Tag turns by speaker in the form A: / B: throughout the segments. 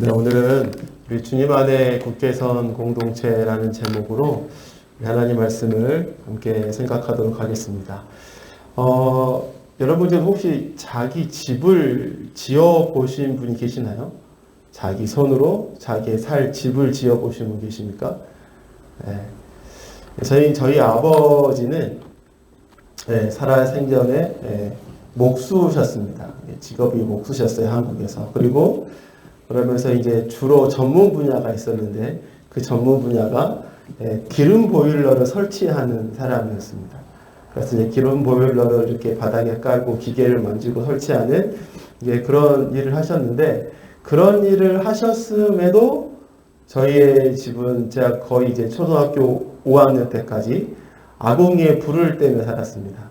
A: 네, 오늘은 우리 주님 안에 국계선 공동체라는 제목으로 하나님 말씀을 함께 생각하도록 하겠습니다. 어, 여러분들 혹시 자기 집을 지어 보신 분이 계시나요? 자기 손으로 자기의 살 집을 지어 보신 분 계십니까? 네. 저희 저희 아버지는 네, 살아 생전에 네, 목수셨습니다. 네, 직업이 목수셨어요 한국에서. 그리고 그러면서 이제 주로 전문 분야가 있었는데 그 전문 분야가 예, 기름 보일러를 설치하는 사람이었습니다. 그래서 이제 기름 보일러를 이렇게 바닥에 깔고 기계를 만지고 설치하는 이제 그런 일을 하셨는데 그런 일을 하셨음에도 저희의 집은 제가 거의 이제 초등학교 5학년 때까지 아궁이에 불을 떼며 살았습니다.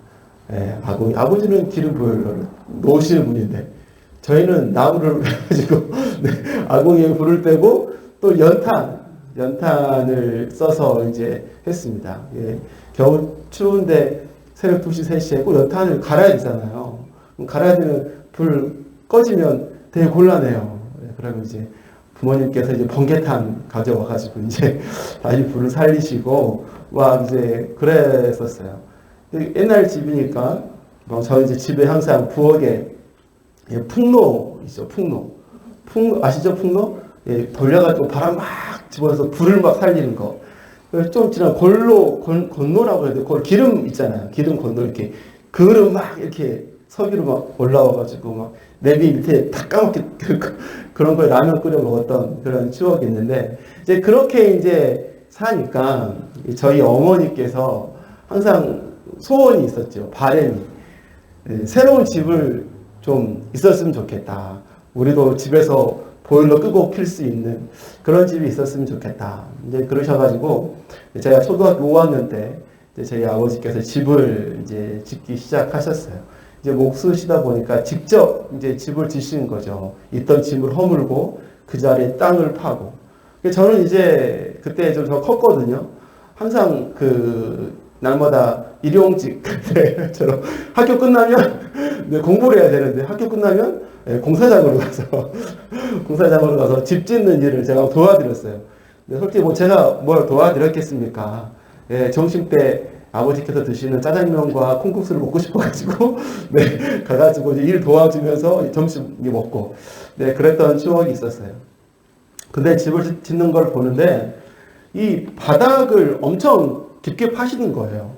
A: 예, 아궁이 아버지는 기름 보일러를 놓으시는 분인데 저희는 나무를 가지고 네, 아궁이에 불을 떼고 또 연탄, 연탄을 써서 이제 했습니다. 예, 겨우 추운데 새벽 2시, 3시에 꼭 연탄을 갈아야 되잖아요. 갈아야 되면 불 꺼지면 되게 곤란해요. 예, 그러면 이제 부모님께서 이제 번개탄 가져와 가지고 이제 다시 불을 살리시고 막 이제 그랬었어요. 옛날 집이니까 뭐 저희 이제 집에 항상 부엌에 예, 풍로 있죠, 풍로. 풍 아시죠, 풍로? 예, 돌려가지고 바람 막 집어서 불을 막 살리는 거. 좀 지난 골로 건, 건노라고 해야 돼. 골 기름 있잖아요. 기름 건노 이렇게 그릇 막 이렇게 석유로 막 올라와가지고 막 내비 밑에 다 까맣게 그런 거에 라면 끓여 먹었던 그런 추억이 있는데 이제 그렇게 이제 사니까 저희 어머니께서 항상 소원이 있었죠. 바램이 예, 새로운 집을 좀 있었으면 좋겠다. 우리도 집에서 보일러 끄고 필수 있는 그런 집이 있었으면 좋겠다. 이제 그러셔가지고 제가 초등학교 5학년 때 저희 아버지께서 집을 이제 짓기 시작하셨어요. 이제 목수시다 보니까 직접 이제 집을 지시는 거죠. 있던 집을 허물고 그 자리에 땅을 파고. 저는 이제 그때 좀더 컸거든요. 항상 그 날마다 일용직 그때처럼 학교 끝나면 네, 공부를 해야 되는데 학교 끝나면 네, 공사장으로 가서 공사장으로 가서 집 짓는 일을 제가 도와드렸어요. 근데 솔직히 뭐 제가 뭘 도와드렸겠습니까? 예, 점심 때 아버지께서 드시는 짜장면과 콩국수를 먹고 싶어가지고 네 가가지고 일 도와주면서 점심 먹고 네 그랬던 추억이 있었어요. 근데 집을 짓는 걸 보는데 이 바닥을 엄청 깊게 파시는 거예요.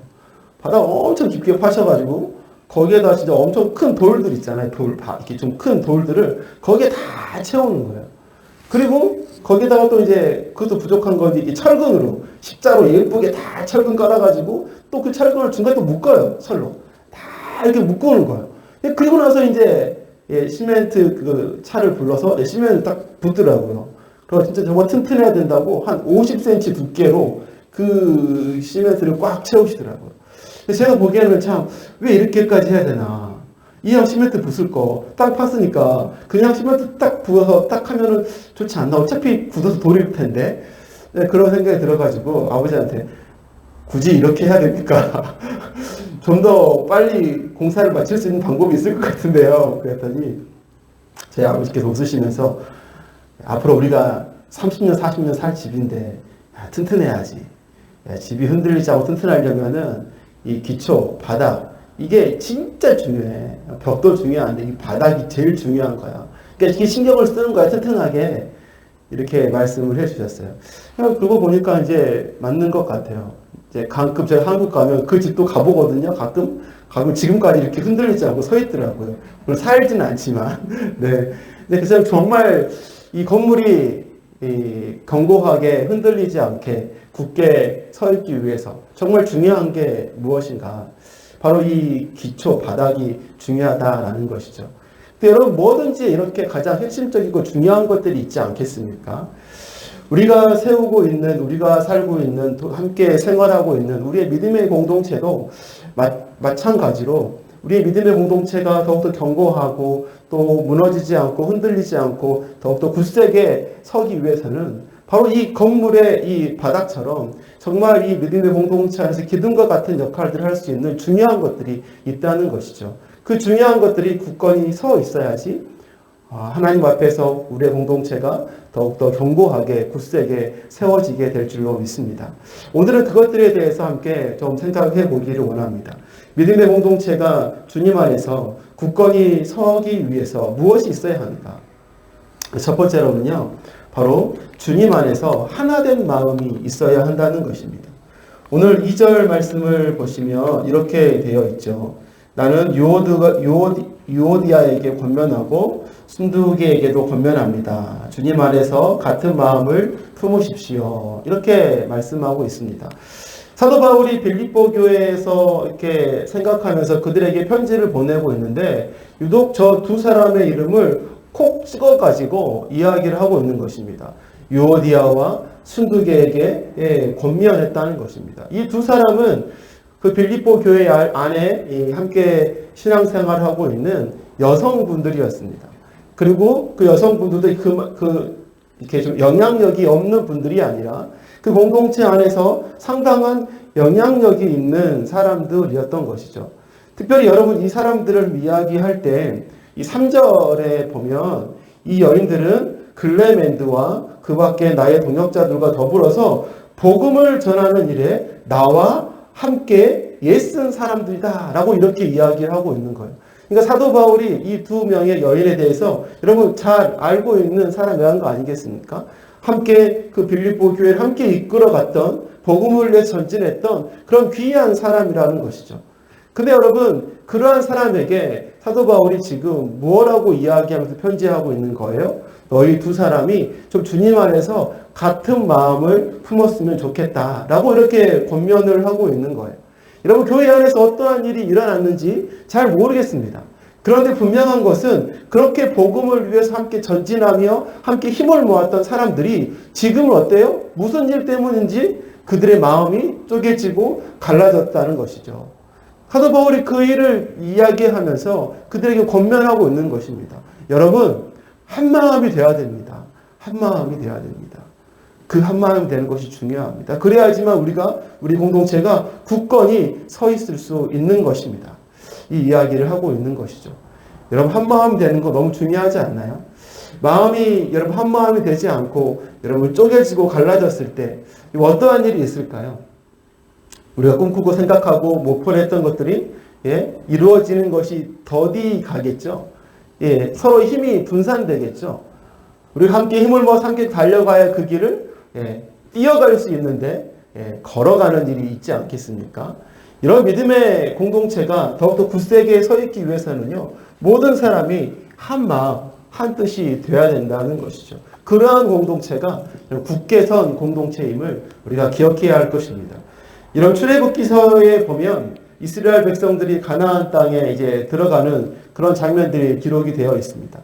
A: 바닥 엄청 깊게 파셔가지고 거기에다 진짜 엄청 큰 돌들 있잖아요. 돌, 이렇게 좀 큰 돌들을 거기에 다 채우는 거예요. 그리고 거기다가 또 이제 그것도 부족한 건지 이 철근으로 십자로 예쁘게 다 철근 깔아가지고 또 그 철근을 중간에 또 묶어요. 철로. 다 이렇게 묶어놓은 거예요. 그리고 나서 이제 예, 시멘트 그 차를 불러서 예, 시멘트 딱 붓더라고요. 그래서 진짜 정말 튼튼해야 된다고 한 50cm 두께로 그 시멘트를 꽉 채우시더라고요. 제가 보기에는 참 왜 이렇게까지 해야 되나. 이왕 시멘트 부술 거, 딱 팠으니까 그냥 시멘트 딱 부어서 딱 하면은 좋지 않나. 어차피 굳어서 돌일 텐데. 네, 그런 생각이 들어가지고 아버지한테 굳이 이렇게 해야 됩니까? 좀 더 빨리 공사를 마칠 수 있는 방법이 있을 것 같은데요. 그랬더니 제 아버지께서 웃으시면서 앞으로 우리가 30년, 40년 살 집인데 야, 튼튼해야지. 야, 집이 흔들리지 않고 튼튼하려면은 이 기초, 바닥 이게 진짜 중요해. 벽도 중요한데 이 바닥이 제일 중요한 거야. 그러니까 이렇게 신경을 쓰는 거야 튼튼하게 이렇게 말씀을 해주셨어요. 그러고 보니까 이제 맞는 것 같아요. 이제 가끔 제가 한국 가면 그 집도 가보거든요. 가끔 가끔 지금까지 이렇게 흔들리지 않고 서 있더라고요. 물론 살지는 않지만 네. 근데 그래서 정말 이 건물이 이 견고하게 흔들리지 않게 굳게 서 있기 위해서 정말 중요한 게 무엇인가? 바로 이 기초 바닥이 중요하다라는 것이죠. 근데 여러분 뭐든지 이렇게 가장 핵심적이고 중요한 것들이 있지 않겠습니까? 우리가 세우고 있는, 우리가 살고 있는, 함께 생활하고 있는 우리의 믿음의 공동체도 마, 마찬가지로 우리의 믿음의 공동체가 더욱더 견고하고 또 무너지지 않고 흔들리지 않고 더욱더 굳세게 서기 위해서는 바로 이 건물의 이 바닥처럼 정말 이 믿음의 공동체 안에서 기둥과 같은 역할들을 할 수 있는 중요한 것들이 있다는 것이죠. 그 중요한 것들이 굳건히 서 있어야지 아, 하나님 앞에서 우리의 공동체가 더욱더 견고하게 굳세게 세워지게 될 줄로 믿습니다. 오늘은 그것들에 대해서 함께 좀 생각해 보기를 원합니다. 믿음의 공동체가 주님 안에서 굳건히 서기 위해서 무엇이 있어야 하는가? 첫 번째로는요, 바로 주님 안에서 하나된 마음이 있어야 한다는 것입니다. 오늘 2절 말씀을 보시면 이렇게 되어 있죠. 나는 유오드가, 유오디, 유오디아에게 권면하고 순두개에게도 권면합니다. 주님 안에서 같은 마음을 품으십시오. 이렇게 말씀하고 있습니다. 사도 바울이 빌립보 교회에서 이렇게 생각하면서 그들에게 편지를 보내고 있는데 유독 저 두 사람의 이름을 콕 찍어 가지고 이야기를 하고 있는 것입니다. 유오디아와 순두개에게 예, 권면했다는 것입니다. 이 두 사람은 그 빌립보 교회 안에 함께 신앙생활을 하고 있는 여성분들이었습니다. 그리고 그 여성분들도 그, 그 이렇게 좀 영향력이 없는 분들이 아니라 그 공동체 안에서 상당한 영향력이 있는 사람들이었던 것이죠. 특별히 여러분 이 사람들을 이야기할 때 이 3절에 보면 이 여인들은 글레멘드와 그 밖에 나의 동역자들과 더불어서 복음을 전하는 일에 나와 함께 예쓴 사람들이다 라고 이렇게 이야기를 하고 있는 거예요. 그러니까 사도 바울이 이 두 명의 여인에 대해서 여러분 잘 알고 있는 사람이라는 거 아니겠습니까? 함께 그 빌립보 교회를 함께 이끌어갔던 복음을 위해 전진했던 그런 귀한 사람이라는 것이죠. 근데 여러분 그러한 사람에게 사도 바울이 지금 무엇라고 이야기하면서 편지하고 있는 거예요? 너희 두 사람이 좀 주님 안에서 같은 마음을 품었으면 좋겠다라고 이렇게 권면을 하고 있는 거예요. 여러분 교회 안에서 어떠한 일이 일어났는지 잘 모르겠습니다. 그런데 분명한 것은 그렇게 복음을 위해서 함께 전진하며 함께 힘을 모았던 사람들이 지금은 어때요? 무슨 일 때문인지 그들의 마음이 쪼개지고 갈라졌다는 것이죠. 사도 바울이 그 일을 이야기하면서 그들에게 권면하고 있는 것입니다. 여러분, 한 마음이 되어야 됩니다. 한 마음이 되어야 됩니다. 그 한 마음이 되는 것이 중요합니다. 그래야지만 우리가, 우리 공동체가 굳건히 서 있을 수 있는 것입니다. 이 이야기를 하고 있는 것이죠. 여러분, 한 마음 되는 거 너무 중요하지 않나요? 마음이, 여러분, 한 마음이 되지 않고, 여러분, 쪼개지고 갈라졌을 때, 어떠한 일이 있을까요? 우리가 꿈꾸고 생각하고 목표했던 것들이 예, 이루어지는 것이 더디 가겠죠. 예, 서로 힘이 분산되겠죠. 우리가 함께 힘을 모아 함께 달려가야 그 길을 예, 뛰어갈 수 있는데 예, 걸어가는 일이 있지 않겠습니까? 이런 믿음의 공동체가 더욱더 굳세게 서 있기 위해서는요, 모든 사람이 한 마음, 한 뜻이 되어야 된다는 것이죠. 그러한 공동체가 굳게 선 공동체임을 우리가 기억해야 할 것입니다. 이런 출애굽기서에 보면 이스라엘 백성들이 가나안 땅에 이제 들어가는 그런 장면들이 기록이 되어 있습니다.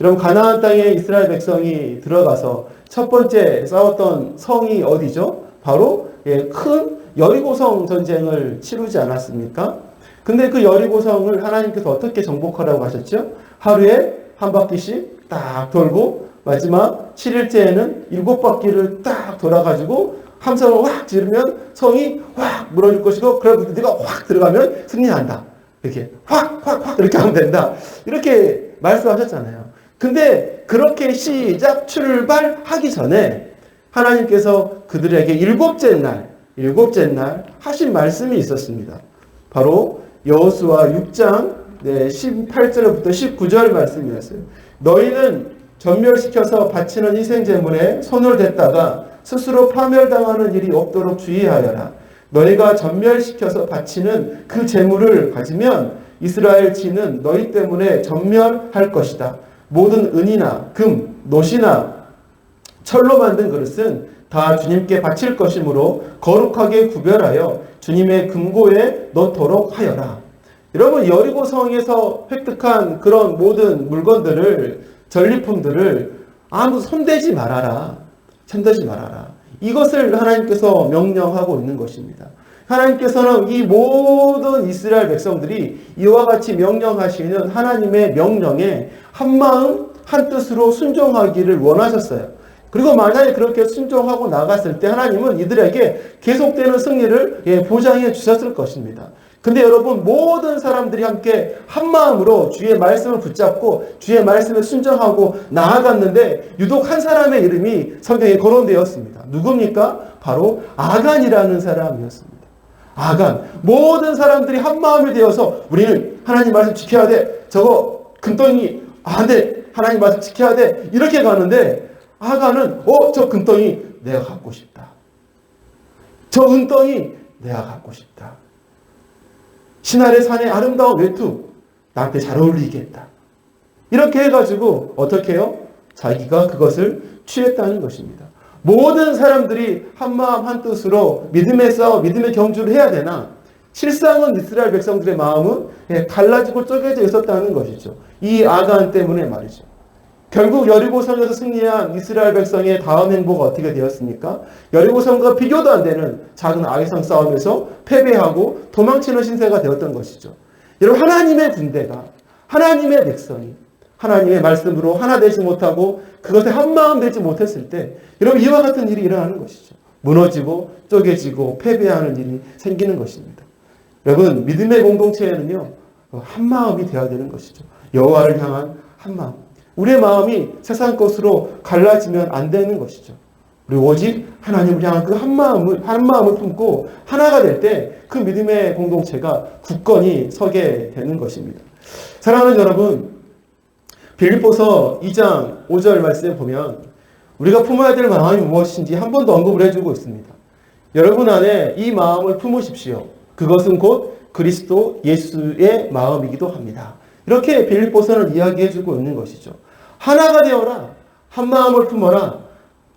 A: 여러분 가나안 땅에 이스라엘 백성이 들어가서 첫 번째 싸웠던 성이 어디죠? 바로 예, 큰 여리고성 전쟁을 치르지 않았습니까? 근데 그 여리고성을 하나님께서 어떻게 정복하라고 하셨죠? 하루에 한 바퀴씩 딱 돌고 마지막 7일째에는 일곱 바퀴를 딱 돌아가지고 함성을 확 지르면 성이 확 무너질 것이고 그리고 네가 확 들어가면 승리한다. 이렇게 확 확 확 이렇게 하면 된다. 이렇게 말씀하셨잖아요. 근데 그렇게 시작 출발하기 전에 하나님께서 그들에게 일곱째 날 일곱째 날 하신 말씀이 있었습니다. 바로 여호수아 6장 네, 18절부터 19절 말씀이었어요. 너희는 전멸시켜서 바치는 희생 제물에 손을 댔다가 스스로 파멸당하는 일이 없도록 주의하여라. 너희가 전멸시켜서 바치는 그 재물을 가지면 이스라엘 지는 너희 때문에 전멸할 것이다. 모든 은이나 금, 노시나 철로 만든 그릇은 다 주님께 바칠 것이므로 거룩하게 구별하여 주님의 금고에 넣도록 하여라. 여러분 여리고 성에서 획득한 그런 모든 물건들을 전리품들을 아무 손대지 말아라. 손대지 말아라. 이것을 하나님께서 명령하고 있는 것입니다. 하나님께서는 이 모든 이스라엘 백성들이 이와 같이 명령하시는 하나님의 명령에 한마음 한뜻으로 순종하기를 원하셨어요. 그리고 만약에 그렇게 순종하고 나갔을 때 하나님은 이들에게 계속되는 승리를 예, 보장해 주셨을 것입니다. 근데 여러분 모든 사람들이 함께 한 마음으로 주의 말씀을 붙잡고 주의 말씀에 순종하고 나아갔는데 유독 한 사람의 이름이 성경에 거론되었습니다. 누굽니까? 바로 아간이라는 사람이었습니다. 아간. 모든 사람들이 한 마음이 되어서 우리는 하나님 말씀 지켜야 돼. 저거 금덩이 안 돼. 하나님 말씀 지켜야 돼. 이렇게 가는데 아간은 어, 저 금덩이 내가 갖고 싶다. 저 은덩이 내가 갖고 싶다. 신할의 산의 아름다운 외투 나한테 잘 어울리겠다. 이렇게 해가지고 어떻게 해요? 자기가 그것을 취했다는 것입니다. 모든 사람들이 한마음 한뜻으로 싸움, 믿음의 경주를 해야 되나? 실상은 이스라엘 백성들의 마음은 예, 갈라지고 쪼개져 있었다는 것이죠. 이 아간 때문에 말이죠. 결국 여리고성에서 승리한 이스라엘 백성의 다음 행보가 어떻게 되었습니까? 여리고성과 비교도 안 되는 작은 아이성 싸움에서 패배하고 도망치는 신세가 되었던 것이죠. 여러분 하나님의 군대가 하나님의 백성이 하나님의 말씀으로 하나 되지 못하고 그것에 한마음 되지 못했을 때 여러분 이와 같은 일이 일어나는 것이죠. 무너지고 쪼개지고 패배하는 일이 생기는 것입니다. 여러분 믿음의 공동체에는요 한마음이 되어야 되는 것이죠. 여호와를 향한 한마음. 우리의 마음이 세상 것으로 갈라지면 안 되는 것이죠. 우리 오직 하나님을 향한 그 한 마음을 한 마음을 품고 하나가 될 때 그 믿음의 공동체가 굳건히 서게 되는 것입니다. 사랑하는 여러분, 빌립보서 2장 5절 말씀에 보면 우리가 품어야 될 마음이 무엇인지 한 번 더 언급을 해주고 있습니다. 여러분 안에 이 마음을 품으십시오. 그것은 곧 그리스도 예수의 마음이기도 합니다. 이렇게 빌립보서는 이야기해주고 있는 것이죠. 하나가 되어라. 한 마음을 품어라.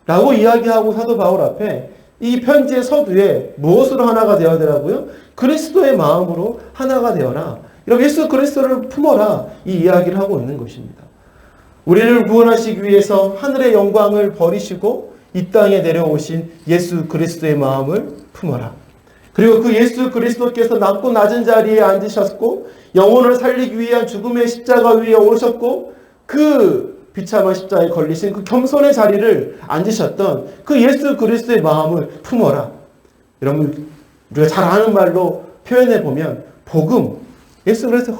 A: 라고 이야기하고 사도 바울 앞에 이 편지의 서두에 무엇으로 하나가 되어야 되라고요? 그리스도의 마음으로 하나가 되어라. 이렇게 예수 그리스도를 품어라. 이 이야기를 하고 있는 것입니다. 우리를 구원하시기 위해서 하늘의 영광을 버리시고 이 땅에 내려오신 예수 그리스도의 마음을 품어라. 그리고 그 예수 그리스도께서 낮고 낮은 자리에 앉으셨고 영혼을 살리기 위한 죽음의 십자가 위에 오셨고 그 비참한 십자가에 걸리신 그 겸손의 자리를 앉으셨던 그 예수 그리스도의 마음을 품어라. 여러분 우리가 잘 아는 말로 표현해 보면 복음 예수 그리스도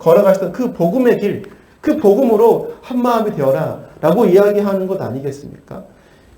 A: 걸어가셨던 그 복음의 길, 그 복음으로 한 마음이 되어라라고 이야기하는 것 아니겠습니까?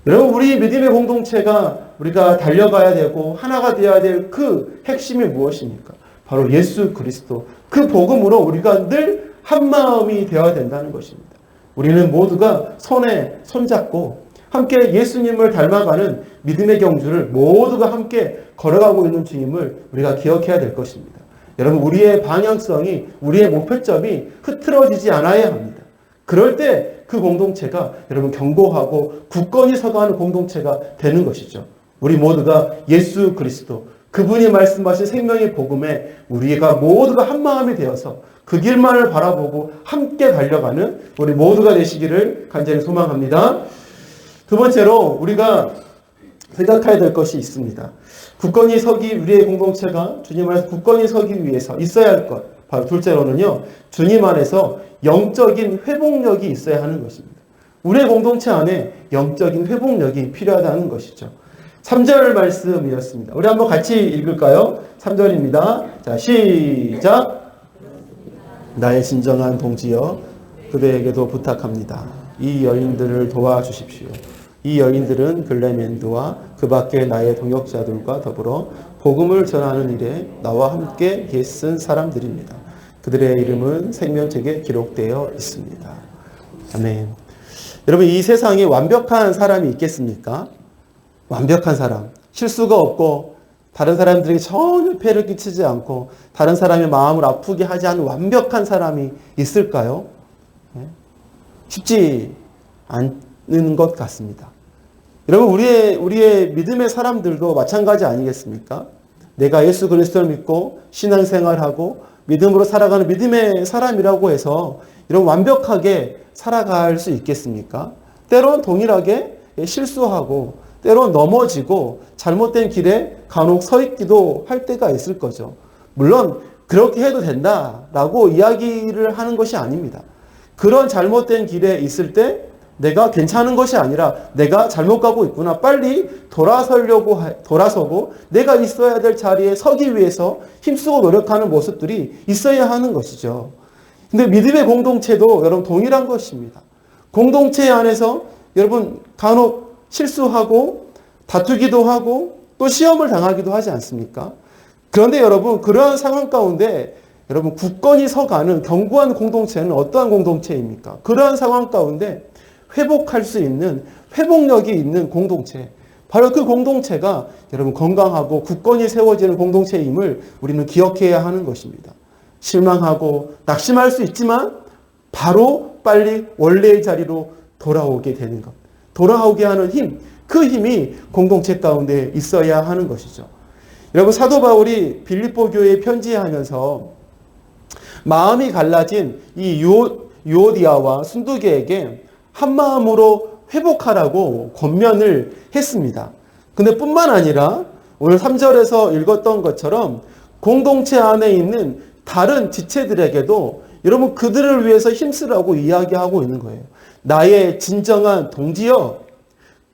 A: 여러분 우리 믿음의 공동체가 우리가 달려가야 되고 하나가 되어야 될 그 핵심이 무엇입니까? 바로 예수 그리스도 그 복음으로 우리가 늘 한 마음이 되어야 된다는 것입니다. 우리는 모두가 손에 손잡고 함께 예수님을 닮아가는 믿음의 경주를 모두가 함께 걸어가고 있는 주임을 우리가 기억해야 될 것입니다. 여러분 우리의 방향성이 우리의 목표점이 흐트러지지 않아야 합니다. 그럴 때 그 공동체가 여러분 견고하고 굳건히 서가는 공동체가 되는 것이죠. 우리 모두가 예수 그리스도 그분이 말씀하신 생명의 복음에 우리가 모두가 한 마음이 되어서 그 길만을 바라보고 함께 달려가는 우리 모두가 되시기를 간절히 소망합니다. 두 번째로 우리가 생각해야 될 것이 있습니다. 굳건히 서기 우리의 공동체가 주님 안에서 굳건히 서기 위해서 있어야 할 것. 바로 둘째로는요. 주님 안에서 영적인 회복력이 있어야 하는 것입니다. 우리의 공동체 안에 영적인 회복력이 필요하다는 것이죠. 3절 말씀이었습니다. 우리 한번 같이 읽을까요? 3절입니다. 자, 시작. 나의 진정한 동지여, 그대에게도 부탁합니다. 이 여인들을 도와주십시오. 이 여인들은 글레멘드와 그 밖에 나의 동역자들과 더불어 복음을 전하는 일에 나와 함께 애쓴 사람들입니다. 그들의 이름은 생명책에 기록되어 있습니다. 아멘. 여러분 이 세상에 완벽한 사람이 있겠습니까? 완벽한 사람. 실수가 없고 다른 사람들에게 전혀 폐를 끼치지 않고 다른 사람의 마음을 아프게 하지 않는 완벽한 사람이 있을까요? 네? 쉽지 않는 것 같습니다. 여러분 우리의 우리의 믿음의 사람들도 마찬가지 아니겠습니까? 내가 예수 그리스도를 믿고 신앙생활하고 믿음으로 살아가는 믿음의 사람이라고 해서 이런 완벽하게 살아갈 수 있겠습니까? 때론 동일하게 실수하고 때론 넘어지고 잘못된 길에 간혹 서 있기도 할 때가 있을 거죠. 물론 그렇게 해도 된다라고 이야기를 하는 것이 아닙니다. 그런 잘못된 길에 있을 때 내가 괜찮은 것이 아니라 내가 잘못 가고 있구나. 빨리 돌아서려고 하- 돌아서고 내가 있어야 될 자리에 서기 위해서 힘쓰고 노력하는 모습들이 있어야 하는 것이죠. 근데 믿음의 공동체도 여러분 동일한 것입니다. 공동체 안에서 여러분 간혹 실수하고 다투기도 하고 또 시험을 당하기도 하지 않습니까? 그런데 여러분 그러한 상황 가운데 여러분 굳건히 서가는 견고한 공동체는 어떠한 공동체입니까? 그러한 상황 가운데 회복할 수 있는 회복력이 있는 공동체 바로 그 공동체가 여러분 건강하고 굳건히 세워지는 공동체임을 우리는 기억해야 하는 것입니다. 실망하고 낙심할 수 있지만 바로 빨리 원래의 자리로 돌아오게 되는 것. 돌아오게 하는 힘. 그 힘이 공동체 가운데 있어야 하는 것이죠. 여러분 사도 바울이 빌립보 교회에 편지하면서 마음이 갈라진 이 요, 요디아와 순두계에게 한 마음으로 회복하라고 권면을 했습니다. 근데 뿐만 아니라 오늘 3절에서 읽었던 것처럼 공동체 안에 있는 다른 지체들에게도 여러분 그들을 위해서 힘쓰라고 이야기하고 있는 거예요. 나의 진정한 동지여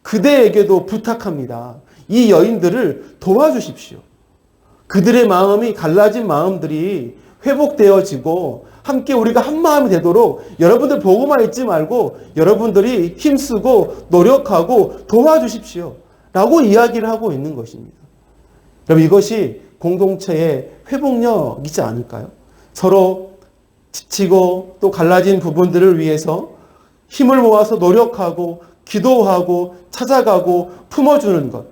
A: 그대에게도 부탁합니다. 이 여인들을 도와주십시오. 그들의 마음이 갈라진 마음들이 회복되어지고 함께 우리가 한 마음이 되도록 여러분들 보고만 있지 말고 여러분들이 힘쓰고 노력하고 도와주십시오. 라고 이야기를 하고 있는 것입니다. 여러분 이것이 공동체의 회복력이지 않을까요? 서로 지치고 또 갈라진 부분들을 위해서 힘을 모아서 노력하고 기도하고 찾아가고 품어주는 것.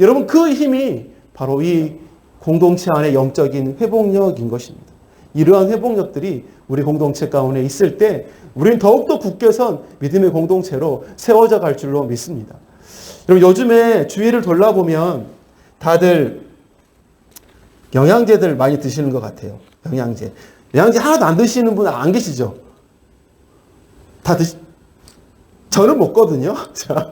A: 여러분 그 힘이 바로 이 공동체 안의 영적인 회복력인 것입니다. 이러한 회복력들이 우리 공동체 가운데 있을 때 우리는 더욱더 굳게 선 믿음의 공동체로 세워져 갈 줄로 믿습니다. 여러분 요즘에 주위를 돌아보면 다들 영양제들 많이 드시는 것 같아요. 영양제. 영양제 하나도 안 드시는 분 안 계시죠? 다 드시, 저는 먹거든요. 자,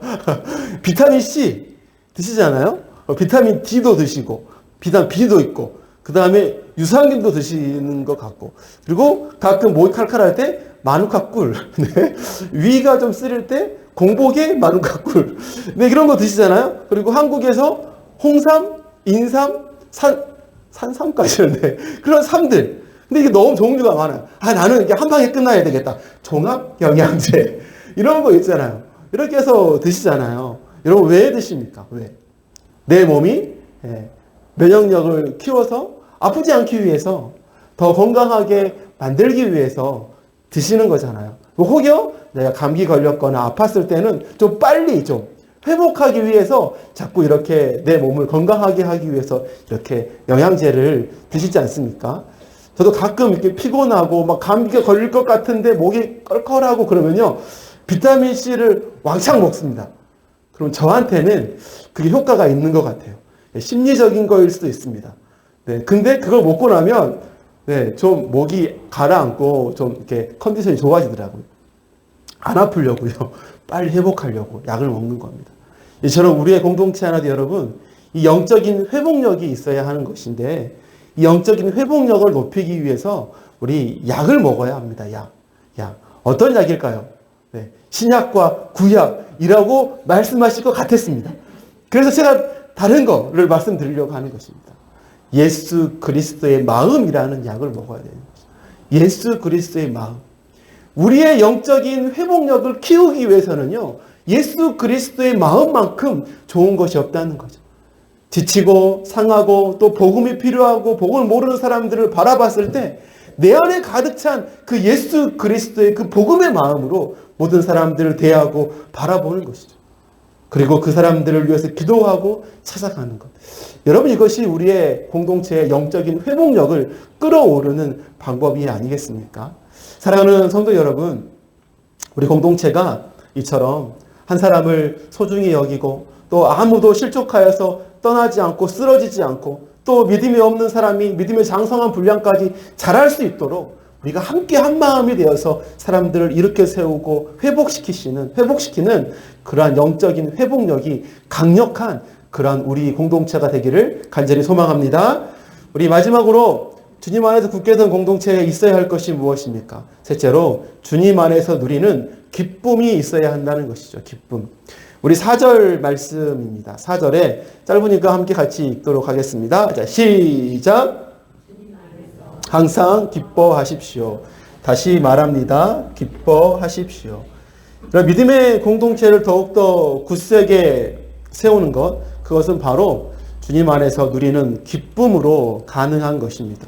A: 비타민 C 드시잖아요. 어, 비타민 D도 드시고, 비타민 B도 있고, 그 다음에 유산균도 드시는 것 같고, 그리고 가끔 목이 칼칼할 때 마누카 꿀, 네. 위가 좀 쓰릴 때 공복에 마누카 꿀, 네 이런 거 드시잖아요. 그리고 한국에서 홍삼, 인삼, 산 산삼까지는데 그런 삼들. 근데 이게 너무 종류가 많아요. 아 나는 이게 한 방에 끝나야 되겠다. 종합 영양제 이런 거 있잖아요. 이렇게 해서 드시잖아요. 여러분 왜 드십니까? 왜? 내 몸이 예, 면역력을 키워서 아프지 않기 위해서 더 건강하게 만들기 위해서 드시는 거잖아요. 혹여 내가 감기 걸렸거나 아팠을 때는 좀 빨리 좀 회복하기 위해서 자꾸 이렇게 내 몸을 건강하게 하기 위해서 이렇게 영양제를 드시지 않습니까? 저도 가끔 이렇게 피곤하고 막 감기가 걸릴 것 같은데 목이 껄껄하고 그러면요. 비타민 C를 왕창 먹습니다. 그럼 저한테는 그게 효과가 있는 것 같아요. 예, 심리적인 거일 수도 있습니다. 네, 근데 그걸 먹고 나면 네, 좀 목이 가라앉고 좀 이렇게 컨디션이 좋아지더라고요. 안 아프려고요. 빨리 회복하려고 약을 먹는 겁니다. 이처럼 우리의 공동체 하나도 여러분, 이 영적인 회복력이 있어야 하는 것인데, 이 영적인 회복력을 높이기 위해서 우리 약을 먹어야 합니다. 약. 약. 어떤 약일까요? 네. 신약과 구약이라고 말씀하실 것 같았습니다. 그래서 제가 다른 거를 말씀드리려고 하는 것입니다. 예수 그리스도의 마음이라는 약을 먹어야 되는 거죠. 예수 그리스도의 마음. 우리의 영적인 회복력을 키우기 위해서는요, 예수 그리스도의 마음만큼 좋은 것이 없다는 거죠. 지치고 상하고 또 복음이 필요하고 복음을 모르는 사람들을 바라봤을 때 내 안에 가득 찬 그 예수 그리스도의 그 복음의 마음으로 모든 사람들을 대하고 바라보는 것이죠. 그리고 그 사람들을 위해서 기도하고 찾아가는 것. 여러분 이것이 우리의 공동체의 영적인 회복력을 끌어오르는 방법이 아니겠습니까? 사랑하는 성도 여러분, 우리 공동체가 이처럼 한 사람을 소중히 여기고 또 아무도 실족하여서 떠나지 않고 쓰러지지 않고 또 믿음이 없는 사람이 믿음의 장성한 분량까지 자랄 수 있도록 우리가 함께 한 마음이 되어서 사람들을 일으켜 세우고 회복시키시는 회복시키는 그러한 영적인 회복력이 강력한 그러한 우리 공동체가 되기를 간절히 소망합니다. 우리 마지막으로 주님 안에서 굳게 선 공동체에 있어야 할 것이 무엇입니까? 셋째로 주님 안에서 누리는 기쁨이 있어야 한다는 것이죠. 기쁨. 우리 4절 말씀입니다. 4절에 짧으니까 함께 같이 읽도록 하겠습니다. 자, 시작. 항상 기뻐하십시오. 다시 말합니다. 기뻐하십시오. 그럼 믿음의 공동체를 더욱더 굳세게 세우는 것, 그것은 바로 주님 안에서 누리는 기쁨으로 가능한 것입니다.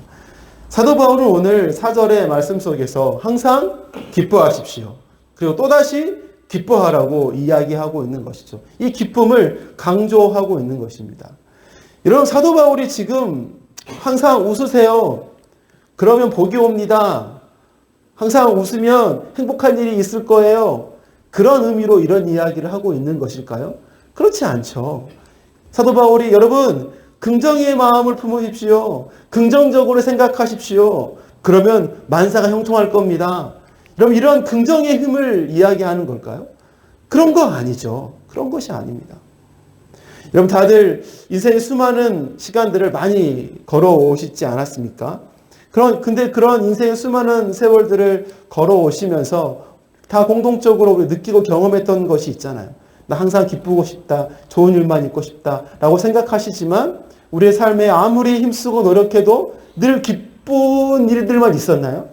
A: 사도 바울은 오늘 4절의 말씀 속에서 항상 기뻐하십시오. 그리고 또다시 기뻐하라고 이야기하고 있는 것이죠. 이 기쁨을 강조하고 있는 것입니다. 여러분, 사도 바울이 지금 항상 웃으세요. 그러면 복이 옵니다. 항상 웃으면 행복한 일이 있을 거예요. 그런 의미로 이런 이야기를 하고 있는 것일까요? 그렇지 않죠. 사도 바울이 여러분 긍정의 마음을 품으십시오. 긍정적으로 생각하십시오. 그러면 만사가 형통할 겁니다. 그럼 이런 긍정의 힘을 이야기하는 걸까요? 그런 거 아니죠. 그런 것이 아닙니다. 여러분 다들 인생의 수많은 시간들을 많이 걸어오시지 않았습니까? 그런 근데 그런 인생의 수많은 세월들을 걸어오시면서 다 공동적으로 느끼고 경험했던 것이 있잖아요. 나 항상 기쁘고 싶다, 좋은 일만 있고 싶다라고 생각하시지만 우리의 삶에 아무리 힘쓰고 노력해도 늘 기쁜 일들만 있었나요?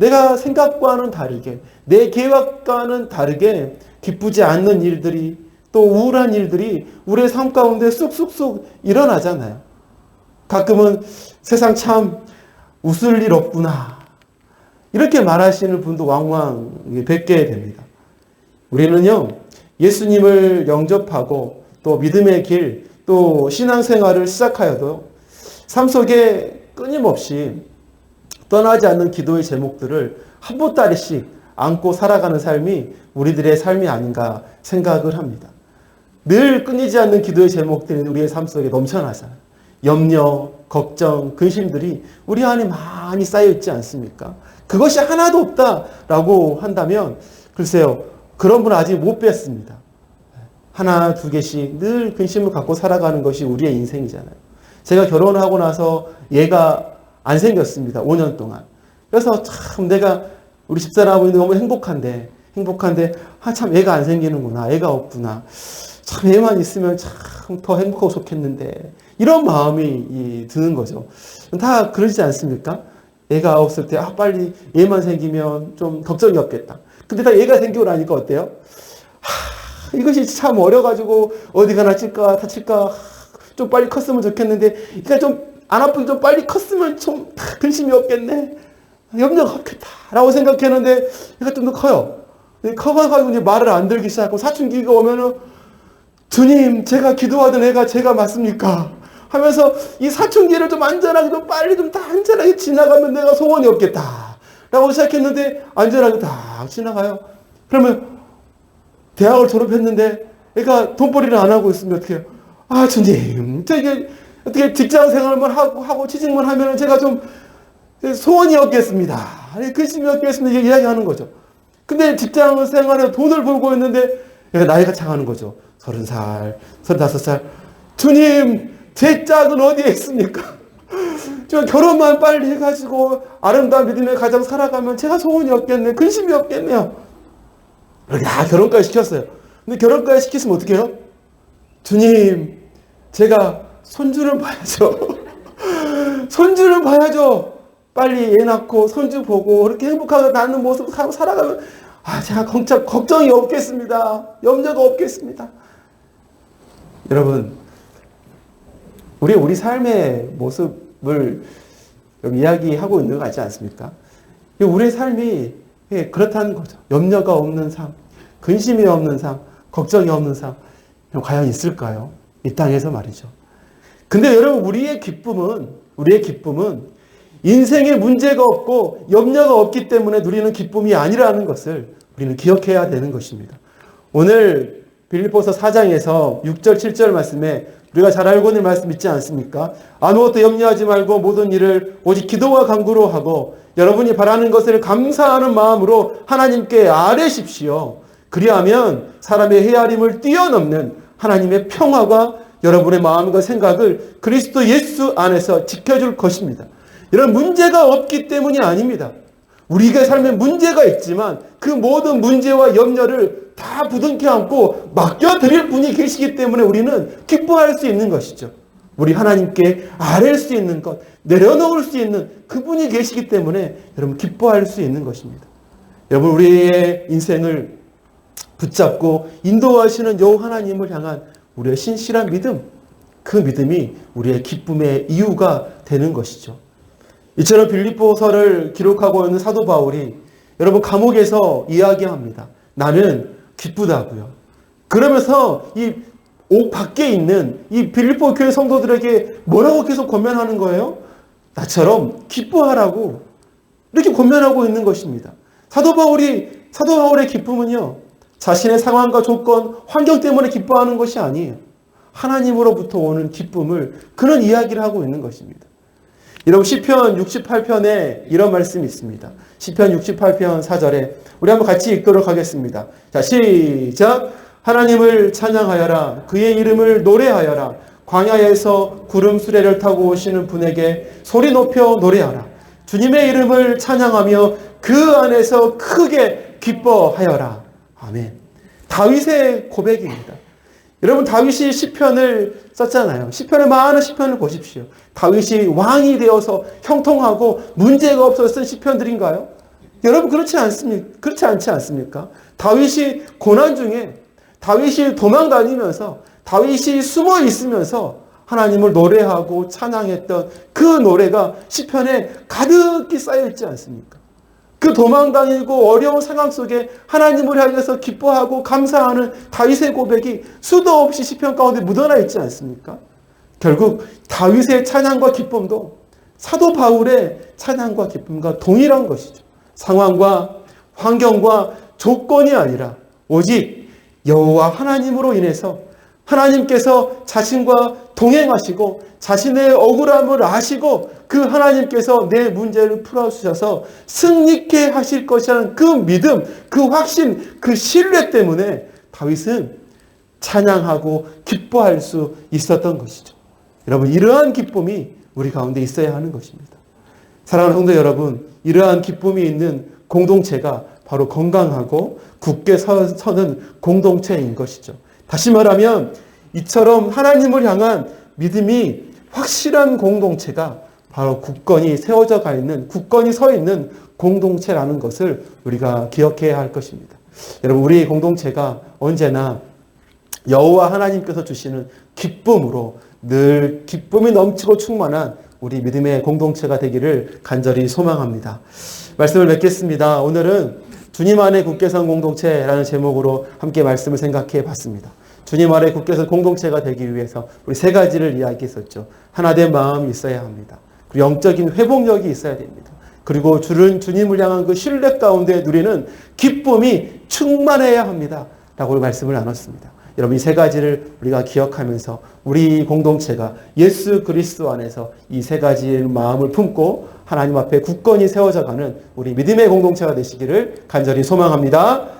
A: 내가 생각과는 다르게, 내 계획과는 다르게 기쁘지 않는 일들이 또 우울한 일들이 우리의 삶 가운데 쑥쑥쑥 일어나잖아요. 가끔은 세상 참 웃을 일 없구나. 이렇게 말하시는 분도 왕왕 뵙게 됩니다. 우리는요, 예수님을 영접하고 또 믿음의 길, 또 신앙생활을 시작하여도 삶 속에 끊임없이 떠나지 않는 기도의 제목들을 한 보따리씩 안고 살아가는 삶이 우리들의 삶이 아닌가 생각을 합니다. 늘 끊이지 않는 기도의 제목들이 우리의 삶 속에 넘쳐나잖아요. 염려, 걱정, 근심들이 우리 안에 많이 쌓여 있지 않습니까? 그것이 하나도 없다라고 한다면 글쎄요. 그런 분 아직 못 뵀습니다. 하나, 두 개씩 늘 근심을 갖고 살아가는 것이 우리의 인생이잖아요. 제가 결혼을 하고 나서 얘가 안 생겼습니다. 5년 동안. 그래서 참 내가 우리 집사람이 너무 행복한데, 행복한데, 아, 참 애가 안 생기는구나. 애가 없구나. 참 애만 있으면 참 더 행복하고 좋겠는데. 이런 마음이 드는 거죠. 다 그러지 않습니까? 애가 없을 때, 아, 빨리 얘만 생기면 좀 걱정이 없겠다. 근데 다 얘가 생기고 나니까 어때요? 하, 이것이 참 어려가지고 어디 가나 찔까, 다칠까, 좀 빨리 컸으면 좋겠는데, 그러니까 좀 안 아프게 좀 빨리 컸으면 좀 근심이 없겠네. 염려가 없겠다. 라고 생각했는데, 얘가 좀 더 커요. 커가지고 이제 말을 안 들기 시작하고 사춘기가 오면은, 주님, 제가 기도하던 애가 제가 맞습니까? 하면서 이 사춘기를 좀 안전하게 좀 빨리 좀 다 안전하게 지나가면 내가 소원이 없겠다. 라고 시작했는데 안전하게 다 지나가요. 그러면 대학을 졸업했는데 애가 돈벌이를 안 하고 있으면 어떻게 해요? 아, 주님, 저게 어떻게 직장 생활만 하고, 하고 취직만 하면 제가 좀 소원이 없겠습니다. 근심이 없겠습니다. 이렇게 이야기하는 거죠. 근데 직장 생활에 돈을 벌고 있는데 나이가 차가는 거죠. 서른 살, 서른다섯 살. 주님, 제 짝은 어디에 있습니까? 저 결혼만 빨리 해가지고 아름다운 믿음의 가정 살아가면 제가 소원이 없겠네. 근심이 없겠네요. 야, 결혼까지 시켰어요. 근데 결혼까지 시켰으면 어떻게 해요? 주님, 제가 손주를 봐야죠. 손주를 봐야죠. 빨리 애 낳고 손주 보고 그렇게 행복하게 낳는 모습 살아가면 아, 제가 걱정, 걱정이 없겠습니다. 염려가 없겠습니다. 여러분, 우리 우리 삶의 모습을 이야기하고 있는 거 같지 않습니까? 우리의 삶이 그렇다는 거죠. 염려가 없는 삶, 근심이 없는 삶, 걱정이 없는 삶, 과연 있을까요? 이 땅에서 말이죠. 근데 여러분, 우리의 기쁨은, 우리의 기쁨은 인생에 문제가 없고 염려가 없기 때문에 누리는 기쁨이 아니라는 것을 우리는 기억해야 되는 것입니다. 오늘 빌립보서 4장에서 6절, 7절 말씀에 우리가 잘 알고 있는 말씀 있지 않습니까? 아무것도 염려하지 말고 모든 일을 오직 기도와 간구로 하고 여러분이 바라는 것을 감사하는 마음으로 하나님께 아뢰십시오. 그리하면 사람의 헤아림을 뛰어넘는 하나님의 평화가 여러분의 마음과 생각을 그리스도 예수 안에서 지켜줄 것입니다. 이런 문제가 없기 때문이 아닙니다. 우리가 삶에 문제가 있지만 그 모든 문제와 염려를 다 부둥켜 안고 맡겨드릴 분이 계시기 때문에 우리는 기뻐할 수 있는 것이죠. 우리 하나님께 아랠 수 있는 것, 내려놓을 수 있는 그분이 계시기 때문에 여러분 기뻐할 수 있는 것입니다. 여러분 우리의 인생을 붙잡고 인도하시는 여호 하나님을 향한 우리의 신실한 믿음, 그 믿음이 우리의 기쁨의 이유가 되는 것이죠. 이처럼 빌립보서를 기록하고 있는 사도 바울이 여러분 감옥에서 이야기합니다. 나는 기쁘다고요. 그러면서 이 옥 밖에 있는 이 빌립보 교회 성도들에게 뭐라고 계속 권면하는 거예요? 나처럼 기뻐하라고 이렇게 권면하고 있는 것입니다. 사도 바울이 사도 바울의 기쁨은요. 자신의 상황과 조건, 환경 때문에 기뻐하는 것이 아니에요. 하나님으로부터 오는 기쁨을 그런 이야기를 하고 있는 것입니다. 여러분 시편 68편에 이런 말씀이 있습니다. 시편 68편 4절에 우리 한번 같이 읽도록 하겠습니다. 자, 시작. 하나님을 찬양하여라. 그의 이름을 노래하여라. 광야에서 구름 수레를 타고 오시는 분에게 소리 높여 노래하라. 주님의 이름을 찬양하며 그 안에서 크게 기뻐하여라. 아멘. 다윗의 고백입니다. 여러분 다윗이 시편을 썼잖아요. 시편의 많은 시편을 보십시오. 다윗이 왕이 되어서 형통하고 문제가 없어서 쓴 시편들인가요? 여러분 그렇지 않습니까? 그렇지 않지 않습니까? 다윗이 고난 중에 다윗이 도망 다니면서 다윗이 숨어 있으면서 하나님을 노래하고 찬양했던 그 노래가 시편에 가득히 쌓여 있지 않습니까? 그 도망다니고 어려운 상황 속에 하나님을 향해서 기뻐하고 감사하는 다윗의 고백이 수도 없이 시편 가운데 묻어나 있지 않습니까? 결국 다윗의 찬양과 기쁨도 사도 바울의 찬양과 기쁨과 동일한 것이죠. 상황과 환경과 조건이 아니라 오직 여호와 하나님으로 인해서 하나님께서 자신과 동행하시고 자신의 억울함을 아시고 그 하나님께서 내 문제를 풀어주셔서 승리케 하실 것이라는 그 믿음, 그 확신, 그 신뢰 때문에 다윗은 찬양하고 기뻐할 수 있었던 것이죠. 여러분, 이러한 기쁨이 우리 가운데 있어야 하는 것입니다. 사랑하는 성도 여러분, 이러한 기쁨이 있는 공동체가 바로 건강하고 굳게 서는 공동체인 것이죠. 다시 말하면 이처럼 하나님을 향한 믿음이 확실한 공동체가 바로 굳건히 세워져 가 있는 굳건히 서 있는 공동체라는 것을 우리가 기억해야 할 것입니다. 여러분 우리 공동체가 언제나 여호와 하나님께서 주시는 기쁨으로 늘 기쁨이 넘치고 충만한 우리 믿음의 공동체가 되기를 간절히 소망합니다. 말씀을 맺겠습니다. 오늘은 주님 안에 굳게 선 공동체라는 제목으로 함께 말씀을 생각해 봤습니다. 주님 아래 굳게 선 공동체가 되기 위해서 우리 세 가지를 이야기했었죠. 하나 된 마음이 있어야 합니다. 그리고 영적인 회복력이 있어야 됩니다. 그리고 주는 주님을 향한 그 신뢰 가운데 누리는 기쁨이 충만해야 합니다. 라고 말씀을 나눴습니다. 여러분 이 세 가지를 우리가 기억하면서 우리 공동체가 예수 그리스도 안에서 이 세 가지의 마음을 품고 하나님 앞에 굳건히 세워져 가는 우리 믿음의 공동체가 되시기를 간절히 소망합니다.